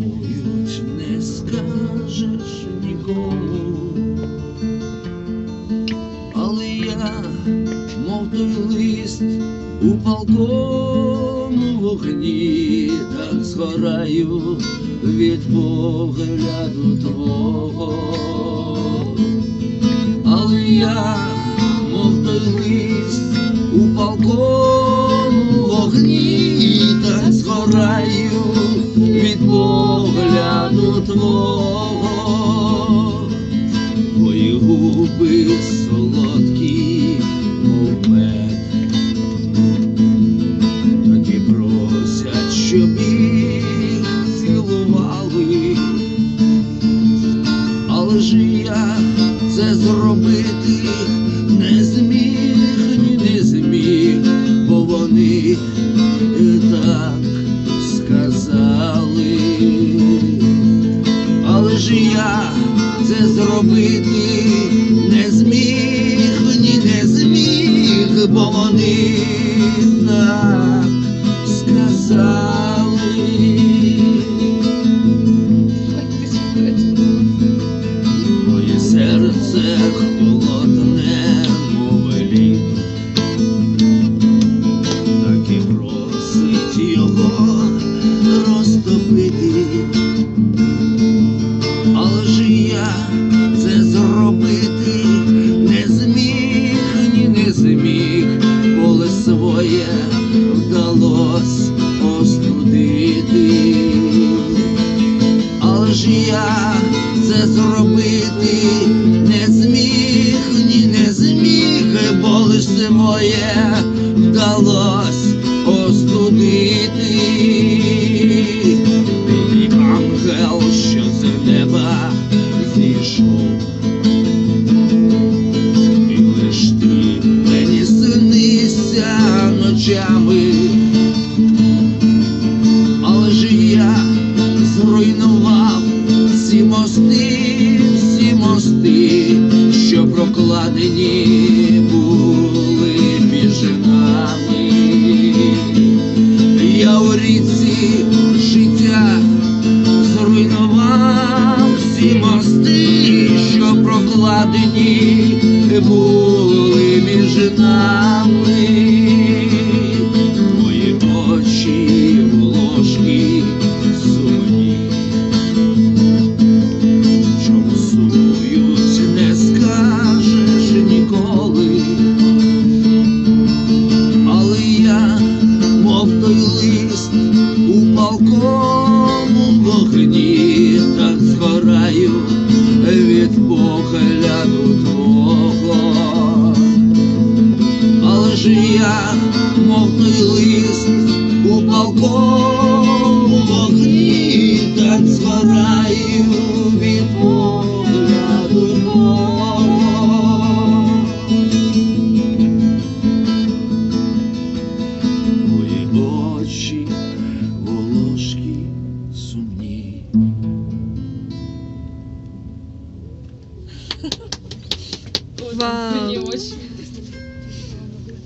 Милують, не скажеш нікому, але я, мов той лист у палкому вогні, так згораю від погляду твого, але я, мов той лист у палкому вогні, так згораю. Від одного, твої губи солодкі. це зробити не зміг, ні не зміг, бо вони так сказали. Моє серце холодно. Sorrow with thee. Maurizi. Вау. Мені очі.